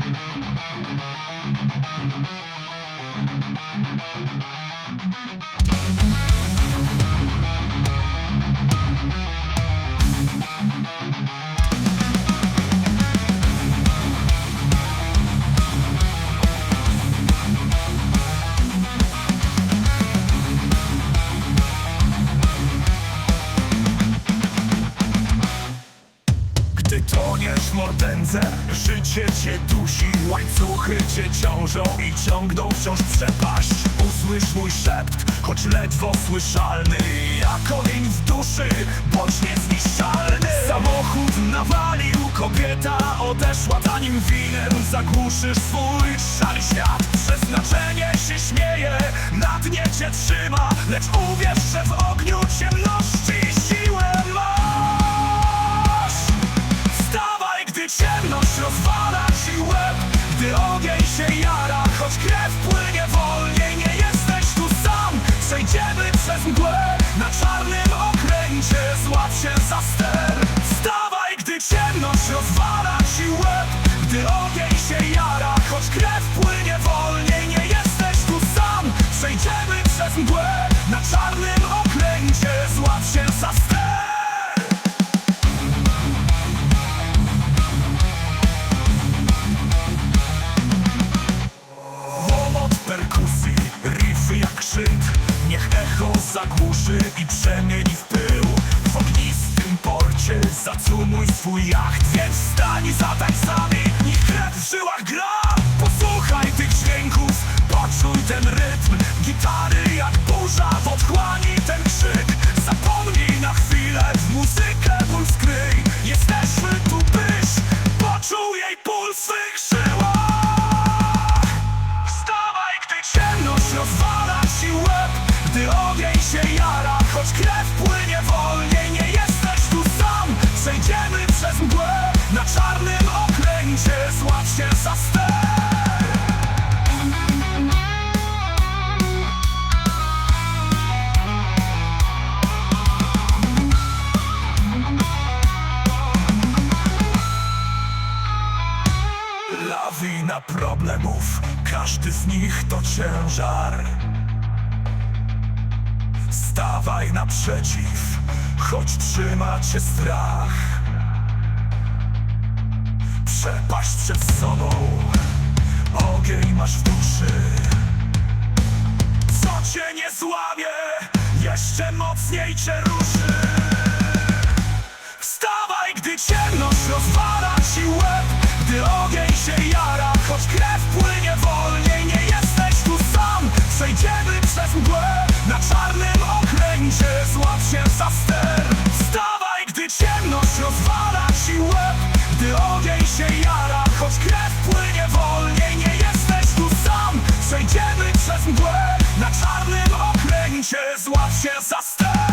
Thank Gdy toniesz mordędze, życie cię dusi Łańcuchy cię ciążą i ciągną wciąż przepaść. Usłysz mój szept, choć ledwo słyszalny Jak ogień w duszy, bądź niezniszczalny. Samochód nawalił, kobieta odeszła Zanim winem zagłuszysz swój szary świat. Przeznaczenie się śmieje, na dnie cię trzyma Lecz uwierz, że w ogniu ciemności się jara, choć krew płynie wolniej Nie jesteś tu sam, przejdziemy przez mgłę Na czarnym okręcie złap się za ster zagłuszy i przemieni w pył. W ognistym porcie zacumuj swój jacht Więc wstań i zatań sami, niech krew w żyłach gra choć krew płynie wolniej Nie jesteś tu sam, przejdziemy przez mgłę Na czarnym okręcie. Złap się za ster. Lawina problemów, każdy z nich to ciężar Stawaj naprzeciw, choć trzyma cię strach. Przepaść przed sobą, ogień masz w duszy. Co cię nie złamie, jeszcze mocniej cię ruszy. Wstawaj, gdy ciemność rozwala ci łeb Gdy ogień się jara, choć krew płynie wolniej Nie jesteś tu sam, przejdziemy przez mgłę na czarnym Młodzieńcze, złap się za ster. Wstawaj, gdy ciemność rozwala ci łeb. Gdy ogień się jara, choć krew płynie wolniej Nie jesteś tu sam, przejdziemy przez mgłę. Na czarnym okręcie, złap się za ster.